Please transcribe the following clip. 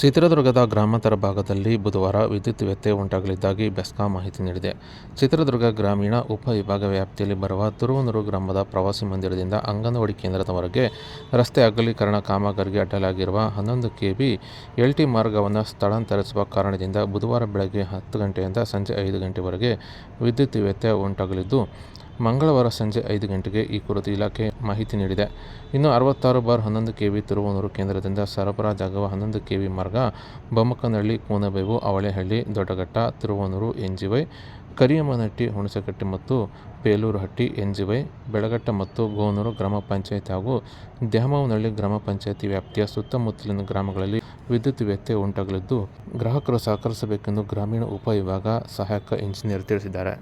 ಚಿತ್ರದುರ್ಗದ ಗ್ರಾಮಾಂತರ ಭಾಗದಲ್ಲಿ ಬುಧವಾರ ವಿದ್ಯುತ್ ವ್ಯತ್ಯಯ ಉಂಟಾಗಲಿದ್ದಾಗಿ ಬೆಸ್ಕಾಂ ಮಾಹಿತಿ ನೀಡಿದೆ. ಚಿತ್ರದುರ್ಗ ಗ್ರಾಮೀಣ ಉಪ ವಿಭಾಗ ವ್ಯಾಪ್ತಿಯಲ್ಲಿ ಬರುವ ತುರುವನೂರು ಗ್ರಾಮದ ಪ್ರವಾಸಿ ಮಂದಿರದಿಂದ ಅಂಗನವಾಡಿ ಕೇಂದ್ರದವರೆಗೆ ರಸ್ತೆ ಅಗಲೀಕರಣ ಕಾಮಗಾರಿಗೆ ಅಡ್ಡಲಾಗಿರುವ ಹನ್ನೊಂದು ಕೆಬಿ ಎಲ್ಟಿ ಮಾರ್ಗವನ್ನು ಸ್ಥಳಾಂತರಿಸುವ ಕಾರಣದಿಂದ ಬುಧವಾರ ಬೆಳಗ್ಗೆ ಹತ್ತು ಗಂಟೆಯಿಂದ ಸಂಜೆ ಐದು ಗಂಟೆವರೆಗೆ ವಿದ್ಯುತ್ ವ್ಯತ್ಯಯ ಉಂಟಾಗಲಿದ್ದು, ಮಂಗಳವಾರ ಸಂಜೆ ಐದು ಗಂಟೆಗೆ ಈ ಕುರಿತು ಇಲಾಖೆ ಮಾಹಿತಿ ನೀಡಿದೆ. ಇನ್ನು ಅರವತ್ತಾರು ಬಾರ್ ಹನ್ನೊಂದು ಕೆವಿ ತಿರುವನೂರು ಕೇಂದ್ರದಿಂದ ಸರಬರಾಜಾಗುವ ಹನ್ನೊಂದು ಕೆವಿ ಮಾರ್ಗ ಬೊಮ್ಮಕ್ಕನಹಳ್ಳಿ, ಕೂನಬೇವು, ಅವಳೆಹಳ್ಳಿ ದೊಡ್ಡಘಟ್ಟ, ತಿರುವನೂರು, ಎನ್ಜಿವೈ, ಕರಿಯಮ್ಮನಹಟ್ಟಿ, ಹುಣಸಕಟ್ಟಿ ಮತ್ತು ಬೇಲೂರುಹಟ್ಟಿ, ಎನ್ಜಿವೈ, ಬೆಳಗಟ್ಟ ಮತ್ತು ಗೋನೂರು ಗ್ರಾಮ ಪಂಚಾಯತ್ ಹಾಗೂ ದ್ಯಾಮವನಹಳ್ಳಿ ಗ್ರಾಮ ಪಂಚಾಯತಿ ವ್ಯಾಪ್ತಿಯ ಸುತ್ತಮುತ್ತಲಿನ ಗ್ರಾಮಗಳಲ್ಲಿ ವಿದ್ಯುತ್ ವ್ಯತ್ಯಯ ಉಂಟಾಗಲಿದ್ದು, ಗ್ರಾಹಕರು ಸಹಕರಿಸಬೇಕೆಂದು ಗ್ರಾಮೀಣ ಉಪ ವಿಭಾಗ ಸಹಾಯಕ ಇಂಜಿನಿಯರ್ ತಿಳಿಸಿದ್ದಾರೆ.